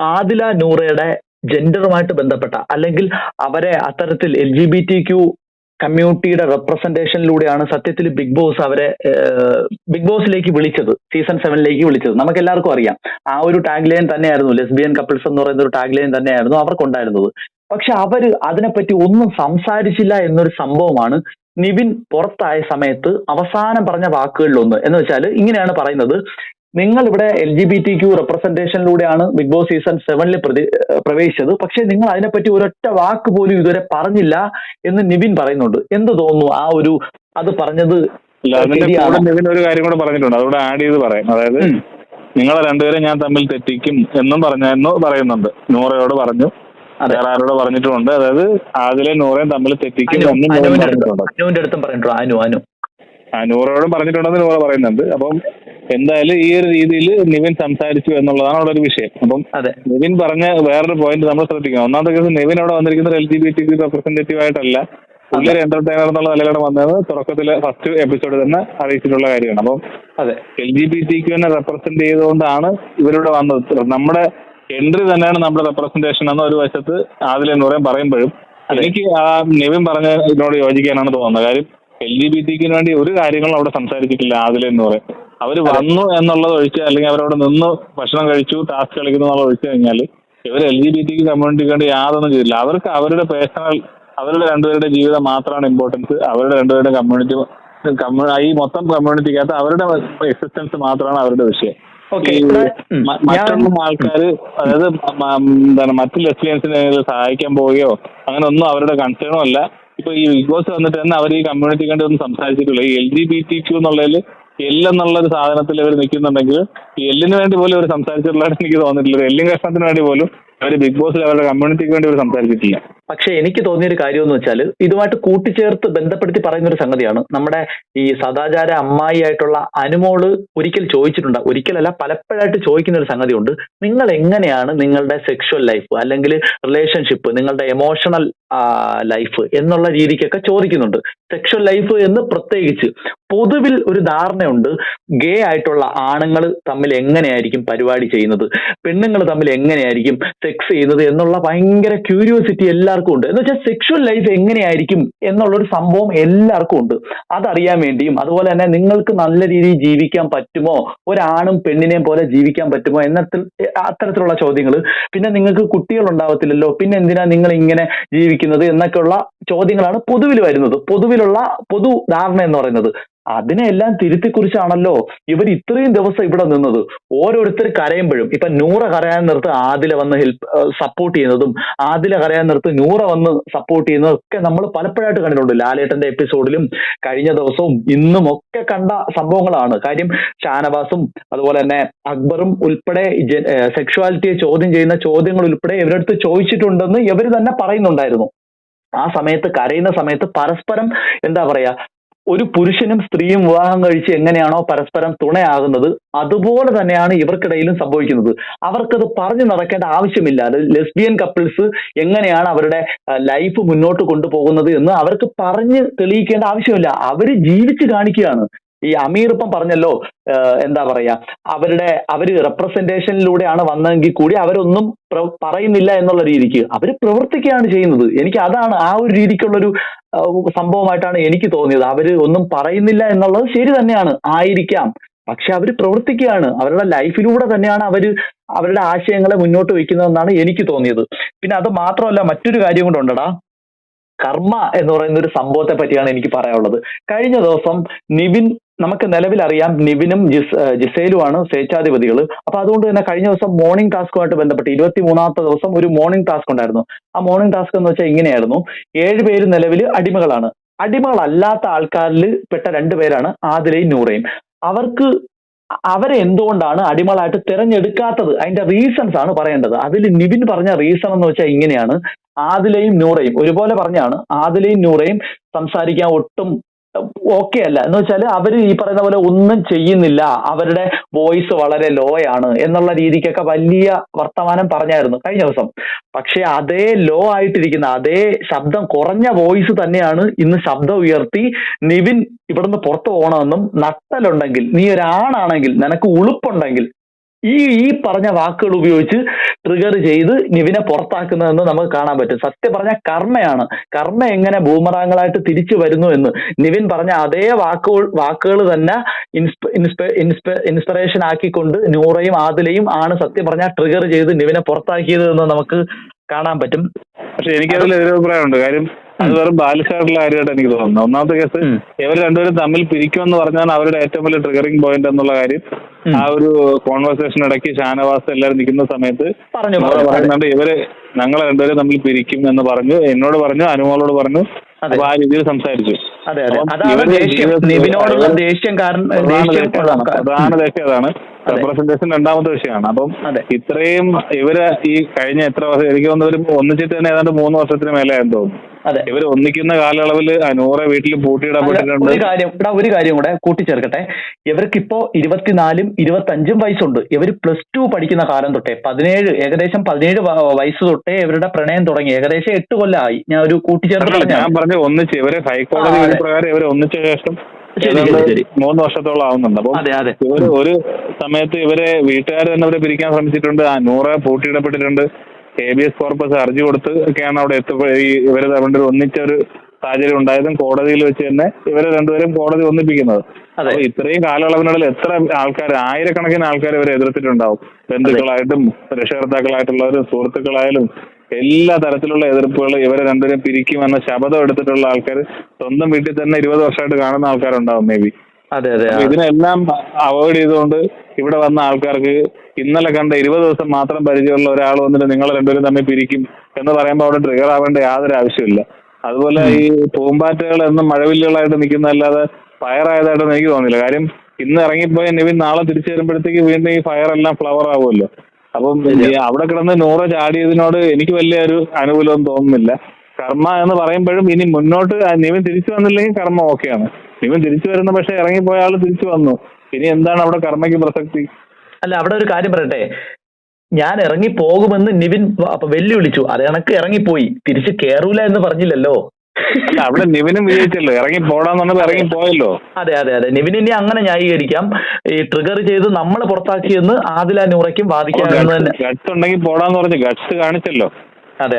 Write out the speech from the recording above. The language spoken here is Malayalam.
ആദില നൂറയുടെ ജെൻഡറുമായിട്ട് ബന്ധപ്പെട്ട അല്ലെങ്കിൽ അവരെ അത്തരത്തിൽ L G B T Q കമ്മ്യൂണിറ്റിയുടെ റെപ്രസെന്റേഷനിലൂടെയാണ് സത്യത്തിൽ ബിഗ് ബോസ് അവരെ ബിഗ് ബോസിലേക്ക് വിളിച്ചത് സീസൺ സെവനിലേക്ക് വിളിച്ചത്. നമുക്ക് എല്ലാവർക്കും അറിയാം. ആ ഒരു ടാഗ് ലൈൻ തന്നെയായിരുന്നു ലെസ്ബിയൻ കപ്പിൾസ് എന്ന് പറയുന്ന ഒരു ടാഗ് ലൈൻ തന്നെയായിരുന്നു അവർക്കുണ്ടായിരുന്നത്. പക്ഷെ അവർ അതിനെപ്പറ്റി ഒന്നും സംസാരിച്ചില്ല എന്നൊരു സംഭവമാണ് നിവിൻ പുറത്തായ സമയത്ത് അവസാനം പറഞ്ഞ വാക്കുകളിലൊന്ന്. എന്ന് വെച്ചാൽ ഇങ്ങനെയാണ് പറയുന്നത്. നിങ്ങൾ ഇവിടെ L G B T Q റെപ്രസെന്റേഷനിലൂടെയാണ് Bigg Boss season സെവനിൽ പ്രതി പ്രവേശിച്ചത്. പക്ഷെ നിങ്ങൾ അതിനെപ്പറ്റി ഒരൊറ്റ വാക്ക് പോലും ഇതുവരെ പറഞ്ഞില്ല എന്ന് നിവിൻ പറയുന്നുണ്ട്. എന്ത് തോന്നുന്നു ആ ഒരു അത് പറഞ്ഞത്? നിവിൻ ഒരു കാര്യം കൂടെ പറഞ്ഞിട്ടുണ്ട്. അതുകൂടെ ആഡ് ചെയ്ത് പറയാം. അതായത്. നിങ്ങളെ രണ്ടുപേരെ ഞാൻ തമ്മിൽ തെറ്റിക്കും എന്നും പറഞ്ഞെന്ന് പറയുന്നുണ്ട്. നൂറയോട് പറഞ്ഞു. അതെ. വേറെ ആരോട് പറഞ്ഞിട്ടുമുണ്ട്. അതായത് ആദിലെ നൂറയും തമ്മിൽ തെറ്റിക്കും എന്നും പറഞ്ഞിട്ടുണ്ട് അനുവിന്റെ അടുത്തും പറഞ്ഞിട്ടുണ്ട്? അനു അനു. ആ നൂറയോടും പറഞ്ഞിട്ടുണ്ടെന്ന് നൂറ പറയുന്നുണ്ട്. അപ്പം എന്തായാലും ഈ ഒരു രീതിയിൽ നിവിൻ സംസാരിച്ചു എന്നുള്ളതാണ് അവിടെ ഒരു വിഷയം. അപ്പം അതെ. നിവിൻ പറഞ്ഞ വേറൊരു പോയിന്റ് നമ്മൾ ശ്രദ്ധിക്കണം. ഒന്നാമത്തെ കേസ് നിവിൻ അവിടെ വന്നിരിക്കുന്ന L G B T representative ആയിട്ടല്ല. പുള്ളി ഒരു എന്റർടൈനർ എന്നുള്ള നിലയിലാണ് വന്നത്. തുടക്കത്തിലെ ഫസ്റ്റ് എപ്പിസോഡ് തന്നെ അറിയിച്ചിട്ടുള്ള കാര്യമാണ്. അപ്പം അതെ. എൽ ജി ബി ടി ക്യൂനെ റെപ്രസെന്റ് ചെയ്തുകൊണ്ടാണ് ഇവരിവിടെ വന്നത്. നമ്മുടെ എൻട്രി തന്നെയാണ് നമ്മുടെ റെപ്രസെന്റേഷൻ എന്ന ഒരു വശത്ത് ആദിൽ എന്ന് പറയാൻ പറയുമ്പോഴും. എനിക്ക് ആ നിവിൻ പറഞ്ഞ ഇതിനോട് യോജിക്കാനാണ് തോന്നുന്നത്. കാര്യം എൽ ജി ബി ടിക്കിന് വേണ്ടി ഒരു കാര്യങ്ങളും അവിടെ സംസാരിച്ചിട്ടില്ല ആദിൽ എന്ന് പറയും അവർ വന്നു എന്നുള്ളത് ഒഴിച്ച് അല്ലെങ്കിൽ അവരവിടെ നിന്ന് ഭക്ഷണം കഴിച്ചു ടാസ്ക് കളിക്കുന്നു എന്നുള്ളത് ഒഴിച്ചു കഴിഞ്ഞാൽ ഇവർ എൽ ജി ബി ടി കമ്മ്യൂണിറ്റിക്ക് വേണ്ടി യാതൊന്നും ചെയ്തില്ല. അവർക്ക് അവരുടെ പേഴ്സണൽ അവരുടെ രണ്ടുപേരുടെ ജീവിതം മാത്രമാണ് ഇമ്പോർട്ടൻസ് അവരുടെ രണ്ടുപേരുടെ കമ്മ്യൂണിറ്റി ഈ മൊത്തം കമ്മ്യൂണിറ്റിക്കകത്ത് അവരുടെ എക്സിസ്റ്റൻസ് മാത്രമാണ് അവരുടെ വിഷയം. മറ്റൊന്നും ആൾക്കാര് അതായത് എന്താണ് മറ്റു ലെസ്ബിയൻസിനെ സഹായിക്കാൻ പോവുകയോ അങ്ങനെ ഒന്നും അവരുടെ കൺസേണും അല്ല. ഇപ്പൊ ഈ ബിഗ് ബോസ് വന്നിട്ട് തന്നെ അവർ ഈ കമ്മ്യൂണിറ്റിക്ക് വേണ്ടി ഒന്നും സംസാരിച്ചിട്ടില്ല. ഈ L G B T Q എന്നുള്ളതിൽ എൽ എന്നുള്ള ഒരു സാധനത്തിൽ അവർ നിൽക്കുന്നുണ്ടെങ്കിൽ എല്ലിന് വേണ്ടി പോലും അവർ സംസാരിച്ചിട്ടുള്ളതായിട്ട് എനിക്ക് തോന്നിയിട്ടില്ല. എല്ലിൻ എല്ലും കഷ്ണത്തിന് വേണ്ടി പോലും അവർ ബിഗ് ബോസിൽ അവരുടെ കമ്മ്യൂണിറ്റിക്ക് വേണ്ടി അവർ സംസാരിച്ചിട്ടില്ല. പക്ഷെ എനിക്ക് തോന്നിയ ഒരു കാര്യം എന്ന് വെച്ചാൽ ഇതുമായിട്ട് കൂട്ടിച്ചേർത്ത് ബന്ധപ്പെടുത്തി പറയുന്ന ഒരു സംഗതിയാണ്. നമ്മുടെ ഈ സദാചാര അമ്മായി ആയിട്ടുള്ള അനുമോൾ ഒരിക്കൽ ചോദിച്ചിട്ടുണ്ട്. ഒരിക്കലല്ല പലപ്പോഴായിട്ട് ചോദിക്കുന്ന ഒരു സംഗതിയുണ്ട്. നിങ്ങൾ എങ്ങനെയാണ് നിങ്ങളുടെ സെക്ഷൽ ലൈഫ് അല്ലെങ്കിൽ റിലേഷൻഷിപ്പ് നിങ്ങളുടെ എമോഷണൽ ലൈഫ് എന്നുള്ള രീതിക്കൊക്കെ ചോദിക്കുന്നുണ്ട്. സെക്ഷൽ ലൈഫ് എന്ന് പ്രത്യേകിച്ച് പൊതുവിൽ ഒരു ധാരണയുണ്ട്. ഗേ ആയിട്ടുള്ള ആണുങ്ങൾ തമ്മിൽ എങ്ങനെയായിരിക്കും പരിപാടി ചെയ്യുന്നത്? പെണ്ണുങ്ങൾ തമ്മിൽ എങ്ങനെയായിരിക്കും സെക്സ് ചെയ്യുന്നത് എന്നുള്ള ഭയങ്കര ക്യൂരിയോസിറ്റി എല്ലാവർക്കും ഉണ്ട്. എന്ന് വെച്ചാൽ സെക്ഷൽ ലൈഫ് എങ്ങനെയായിരിക്കും എന്നുള്ളൊരു സംഭവം എല്ലാവർക്കും ഉണ്ട്. അതറിയാൻ വേണ്ടിയും അതുപോലെ തന്നെ നിങ്ങൾക്ക് നല്ല രീതിയിൽ ജീവിക്കാൻ പറ്റുമോ ഒരാണും പെണ്ണിനെയും പോലെ ജീവിക്കാൻ പറ്റുമോ എന്നത്തിൽ അത്തരത്തിലുള്ള ചോദ്യങ്ങൾ. പിന്നെ നിങ്ങൾക്ക് കുട്ടികൾ ഉണ്ടാവത്തില്ലല്ലോ പിന്നെ എന്തിനാ നിങ്ങൾ ഇങ്ങനെ ജീവിക്കുന്നത് എന്നൊക്കെയുള്ള ചോദ്യങ്ങളാണ് പൊതുവിൽ വരുന്നത്. പൊതുവിലുള്ള പൊതു ധാരണ എന്ന് പറയുന്നത്. അതിനെല്ലാം തിരുത്തി കുറിച്ചാണല്ലോ ഇവർ ഇത്രയും ദിവസം ഇവിടെ നിന്നത്. ഓരോരുത്തർ കരയുമ്പോഴും ഇപ്പൊ നൂറ കരയാൻ നിർത്ത് ആദില വന്ന് ഹെൽപ്പ് സപ്പോർട്ട് ചെയ്യുന്നതും ആദില കരയാൻ നിർത്ത് നൂറ വന്ന് സപ്പോർട്ട് ചെയ്യുന്നതും ഒക്കെ നമ്മൾ പലപ്പോഴായിട്ട് കണ്ടിട്ടുണ്ട്. ലാലേട്ടന്റെ എപ്പിസോഡിലും കഴിഞ്ഞ ദിവസവും ഇന്നും ഒക്കെ കണ്ട സംഭവങ്ങളാണ്. കാര്യം ഷാനവാസും അതുപോലെ തന്നെ അക്ബറും ഉൾപ്പെടെ സെക്ഷുവാലിറ്റിയെ ചോദ്യം ചെയ്യുന്ന ചോദ്യങ്ങൾ ഉൾപ്പെടെ ഇവരടുത്ത് ചോദിച്ചിട്ടുണ്ടെന്ന് ഇവർ തന്നെ പറയുന്നുണ്ടായിരുന്നു. ആ സമയത്ത് കരയുന്ന സമയത്ത് പരസ്പരം എന്താ പറയാ ഒരു പുരുഷനും സ്ത്രീയും വിവാഹം കഴിച്ച് എങ്ങനെയാണോ പരസ്പരം തുണയാകുന്നത് അതുപോലെ തന്നെയാണ് ഇവർക്കിടയിലും സംഭവിക്കുന്നത്. അവർക്കത് പറഞ്ഞു നടക്കേണ്ട ആവശ്യമില്ല. അത് ലെസ്ബിയൻ കപ്പിൾസ് എങ്ങനെയാണ് അവരുടെ ലൈഫ് മുന്നോട്ട് കൊണ്ടുപോകുന്നത് എന്ന് അവർക്ക് പറഞ്ഞ് തെളിയിക്കേണ്ട ആവശ്യമില്ല. അവർ ജീവിച്ച് കാണിക്കുകയാണ്. ഈ അമീർ ഇപ്പം പറഞ്ഞല്ലോ എന്താ പറയാ അവരുടെ അവർ റെപ്രസെന്റേഷനിലൂടെയാണ് വന്നതെങ്കിൽ കൂടി അവരൊന്നും പറയുന്നില്ല എന്നുള്ള രീതിക്ക് അവർ പ്രവർത്തിക്കുകയാണ് ചെയ്യുന്നത്. എനിക്ക് അതാണ് ആ ഒരു രീതിക്കുള്ളൊരു സംഭവമായിട്ടാണ് എനിക്ക് തോന്നിയത്. അവർ ഒന്നും പറയുന്നില്ല എന്നുള്ളത് ശരി തന്നെയാണ് ആയിരിക്കാം. പക്ഷെ അവർ പ്രവർത്തിക്കുകയാണ്. അവരുടെ ലൈഫിലൂടെ തന്നെയാണ് അവർ അവരുടെ ആശയങ്ങളെ മുന്നോട്ട് വെക്കുന്നതെന്നാണ് എനിക്ക് തോന്നിയത്. പിന്നെ അത് മാത്രമല്ല മറ്റൊരു കാര്യം കൂടെ ഉണ്ടടാ. കർമ്മ എന്ന് പറയുന്ന ഒരു സംഭവത്തെ പറ്റിയാണ് എനിക്ക് പറയാനുള്ളത്. കഴിഞ്ഞ ദിവസം നിവിൻ നമുക്ക് നിലവിൽ അറിയാം നിവിനും ജിസ് ജിസേലുമാണ് സ്വേച്ഛാധിപതികൾ അപ്പൊ അതുകൊണ്ട് തന്നെ കഴിഞ്ഞ ദിവസം മോർണിംഗ് ടാസ്കുമായിട്ട് ബന്ധപ്പെട്ട് ഇരുപത്തി മൂന്നാമത്തെ ദിവസം ഒരു മോർണിംഗ് ടാസ്ക് ഉണ്ടായിരുന്നു. ആ മോർണിംഗ് ടാസ്ക് എന്ന് വെച്ചാൽ ഇങ്ങനെയായിരുന്നു. ഏഴ് പേര് നിലവിൽ അടിമകളാണ്. അടിമകളല്ലാത്ത ആൾക്കാരിൽ പെട്ട രണ്ടുപേരാണ് ആദിലയും നൂറയും. അവർക്ക് അവരെ എന്തുകൊണ്ടാണ് അടിമകളായിട്ട് തിരഞ്ഞെടുക്കാത്തത്? അതിന്റെ റീസൺസ് ആണ് പറയേണ്ടത്. അതിൽ നിവിൻ പറഞ്ഞ റീസൺ എന്ന് വെച്ചാൽ ഇങ്ങനെയാണ്. ആദിലയും നൂറയും. ഒരുപോലെ പറഞ്ഞാണ് ആദിലയും നൂറയും സംസാരിക്കാൻ ഒട്ടും ഓക്കെ അല്ല. എന്ന് വെച്ചാൽ അവർ ഈ പറയുന്ന പോലെ ഒന്നും ചെയ്യുന്നില്ല. അവരുടെ വോയിസ് വളരെ ലോ ആണ് എന്നുള്ള രീതിക്കൊക്കെ വലിയ വർത്തമാനം പറഞ്ഞായിരുന്നു കഴിഞ്ഞ ദിവസം. പക്ഷെ അതേ ലോ ആയിട്ടിരിക്കുന്ന അതേ ശബ്ദം കുറഞ്ഞ വോയിസ് തന്നെയാണ് ഇന്ന് ശബ്ദം ഉയർത്തി നിവിൻ ഇവിടുന്ന് പുറത്തു പോകണമെന്നും നട്ടലുണ്ടെങ്കിൽ നീ ഒരാണാണെങ്കിൽ നിനക്ക് ഉളുപ്പുണ്ടെങ്കിൽ ഈ ഈ പറഞ്ഞ വാക്കുകൾ ഉപയോഗിച്ച് ട്രിഗർ ചെയ്ത് നിവിനെ പുറത്താക്കുന്നതെന്ന് നമുക്ക് കാണാൻ പറ്റും. സത്യം പറഞ്ഞ കർമ്മയാണ്. കർമ്മ എങ്ങനെ ഭൂമറാങ്ങളായിട്ട് തിരിച്ചു വരുന്നു എന്ന്. നിവിൻ പറഞ്ഞ അതേ വാക്കുകൾ വാക്കുകൾ തന്നെ ഇൻസ്പ ഇൻസ്പ ഇൻസ്പ ഇൻസ്പിറേഷൻ ആക്കിക്കൊണ്ട് നൂറയും ആദിലയും ആണ് സത്യം പറഞ്ഞ ട്രിഗർ ചെയ്ത് നിവിനെ പുറത്താക്കിയത് എന്ന് നമുക്ക് കാണാൻ പറ്റും. പക്ഷെ എനിക്കതിൽ എതിരഭിപ്രായമുണ്ട് കാര്യം അത് വെറും ബാലിശായിട്ടുള്ള കാര്യമായിട്ട് എനിക്ക് തോന്നുന്നു. ഒന്നാമത്തെ കേസ്. ഇവർ രണ്ടുപേരും തമ്മിൽ പിരിക്കുമെന്ന് പറഞ്ഞാൽ അവരുടെ ഏറ്റവും വലിയ ട്രിഗറിംഗ് പോയിന്റ് എന്നുള്ള കാര്യം. ആ ഒരു കോൺവെർസേഷൻ ഇടയ്ക്ക് ഷാനവാസ് എല്ലാവരും നിൽക്കുന്ന സമയത്ത് പറയുന്നുണ്ട് ഇവർ ഞങ്ങൾ രണ്ടുപേരും തമ്മിൽ പിരിക്കും എന്ന് പറഞ്ഞു. എന്നോട് പറഞ്ഞു അനുമോളോട് പറഞ്ഞു. അപ്പൊ ആ രീതിയിൽ സംസാരിച്ചു. അതെ അതെ. അപ്പം അതാണ് ദേഷ്യം. അതാണ്. പ്രധാന ദേഷ്യം അതാണ്. അതെ. റെപ്രസെന്റേഷൻ രണ്ടാമത്തെ വിഷയമാണ്. അപ്പം. ഇത്രയും ഇവർ ഈ കഴിഞ്ഞ എത്ര വർഷം എനിക്ക് തോന്നുന്നു ഇവർ ഒന്നിച്ചിട്ട് തന്നെ ഏതാണ്ട് മൂന്ന് വർഷത്തിന് മേലെ ആയെന്ന് തോന്നുന്നു. അതെ. ഇവർ ഒന്നിക്കുന്ന കാലയളവിൽ നൂറെ വീട്ടിൽ പൂട്ടിയിടപ്പെട്ടിട്ടുണ്ട്. ഒരു കാര്യം ഇവിടെ ഒരു കാര്യം കൂടെ കൂട്ടിച്ചേർക്കട്ടെ. ഇവർക്കിപ്പോ ഇരുപത്തിനാലും ഇരുപത്തഞ്ചും വയസ്സുണ്ട്. ഇവർ പ്ലസ് ടു പഠിക്കുന്ന കാലം തൊട്ടേ പതിനേഴ് ഏകദേശം പതിനേഴ് വയസ്സ് തൊട്ടേ ഇവരുടെ പ്രണയം തുടങ്ങി. ഏകദേശം എട്ട് കൊല്ലമായി ഞാൻ ഒരു കൂട്ടിച്ചേർത്ത് അല്ല, ഞാൻ പറഞ്ഞു ഒന്നിച്ച് ഇവർ ഹൈക്കോടതി പ്രകാരം ഇവർ ഒന്നിച്ച ശേഷം മൂന്ന് വർഷത്തോളം ആവുന്നുണ്ട്. അപ്പം ഇവർ ഒരു സമയത്ത് ഇവരെ വീട്ടുകാർ തന്നെ അവരെ പിരിക്കാൻ ശ്രമിച്ചിട്ടുണ്ട്. ആ നൂറ് പൂട്ടിയിടപ്പെട്ടിട്ടുണ്ട്. എ ബി എസ് കോർപ്പസ് ഹർജി കൊടുത്ത് ഒക്കെയാണ് അവിടെ എത്തപ്പോ ഈ ഇവർ തമ്മിൽ ഒന്നിച്ച ഒരു സാഹചര്യം ഉണ്ടായതും കോടതിയിൽ വെച്ച് തന്നെ ഇവരെ രണ്ടുപേരും കോടതി ഒന്നിപ്പിക്കുന്നത്. അപ്പൊ ഇത്രയും കാലയളവിനുള്ളിൽ എത്ര ആൾക്കാർ ആയിരക്കണക്കിന് ആൾക്കാർ ഇവരെ എതിർത്തിട്ടുണ്ടാവും. ബന്ധുക്കളായിട്ടും രക്ഷകർത്താക്കളായിട്ടുള്ളവരും സുഹൃത്തുക്കളായാലും എല്ലാ തരത്തിലുള്ള എതിർപ്പുകൾ ഇവരെ രണ്ടുപേരും പിരിക്കുമെന്ന ശപഥം എടുത്തിട്ടുള്ള ആൾക്കാർ സ്വന്തം വീട്ടിൽ തന്നെ ഇരുപത് വർഷമായിട്ട് കാണുന്ന ആൾക്കാരുണ്ടാവും മേ ബി അതെ അതെ ഇതിനെല്ലാം അവോയ്ഡ് ചെയ്തുകൊണ്ട് ഇവിടെ വന്ന ആൾക്കാർക്ക് ഇന്നലെ കണ്ട ഇരുപത് ദിവസം മാത്രം പരിചയമുള്ള ഒരാൾ വന്നിട്ട് നിങ്ങൾ രണ്ടുപേരും തമ്മിൽ പിരിക്കും എന്ന് പറയുമ്പോൾ അവിടെ ട്രിഗർ ആവേണ്ട യാതൊരു ആവശ്യമില്ല അതുപോലെ ഈ പൂമ്പാറ്റകൾ എന്നും മഴവില്ലുകളായിട്ട് നിൽക്കുന്നതല്ലാതെ ഫയർ ആയതായിട്ടൊന്നും എനിക്ക് തോന്നുന്നില്ല കാര്യം ഇന്ന് ഇറങ്ങിപ്പോയ നിവിൻ നാളെ തിരിച്ചു വരുമ്പോഴത്തേക്ക് വീണ്ടും ഈ ഫയർ എല്ലാം ഫ്ലവർ ആവുമല്ലോ. അപ്പം അവിടെ കിടന്ന് നൂറ് ചാടിയതിനോട് എനിക്ക് വലിയ ഒരു അനുകൂലം തോന്നുന്നില്ല. കർമ്മ എന്ന് പറയുമ്പോഴും ഇനി മുന്നോട്ട് നിവൻ തിരിച്ചു വന്നില്ലെങ്കിൽ കർമ്മ ഓക്കെയാണ്. നിവിൻ തിരിച്ചു വരുന്ന പക്ഷെ ഇറങ്ങിപ്പോയ ആൾ തിരിച്ചു വന്നു. ഇനി എന്താണ് അവിടെ കർമ്മയ്ക്ക് പ്രസക്തി? അല്ല അവിടെ ഒരു കാര്യം പറയട്ടെ. ഞാൻ ഇറങ്ങി പോകുമെന്ന് നിവിൻ അപ്പൊ വെല്ലുവിളിച്ചു. അത് കണക്ക് ഇറങ്ങിപ്പോയി. തിരിച്ചു കേറൂല എന്ന് പറഞ്ഞില്ലല്ലോ. അല്ല അവിടെ നിവിനും വിജയിച്ചല്ലോ. ഇറങ്ങി പോടാന്ന് പറഞ്ഞപ്പോ ഇറങ്ങി പോയല്ലോ. അതെ അതെ അതെ. നിവിൻ ഇനി അങ്ങനെ ന്യായീകരിക്കാം. ഈ ട്രിഗർ ചെയ്ത് നമ്മൾ പുറത്താക്കിയെന്ന് ആദില നൂറയ്ക്കും വാദിക്കാം എന്ന് തന്നെ. ഗട്സ് ഉണ്ടെങ്കിൽ പോടാന്ന് പറഞ്ഞു ഗട്സ് കാണിച്ചല്ലോ. അതെ അതെ.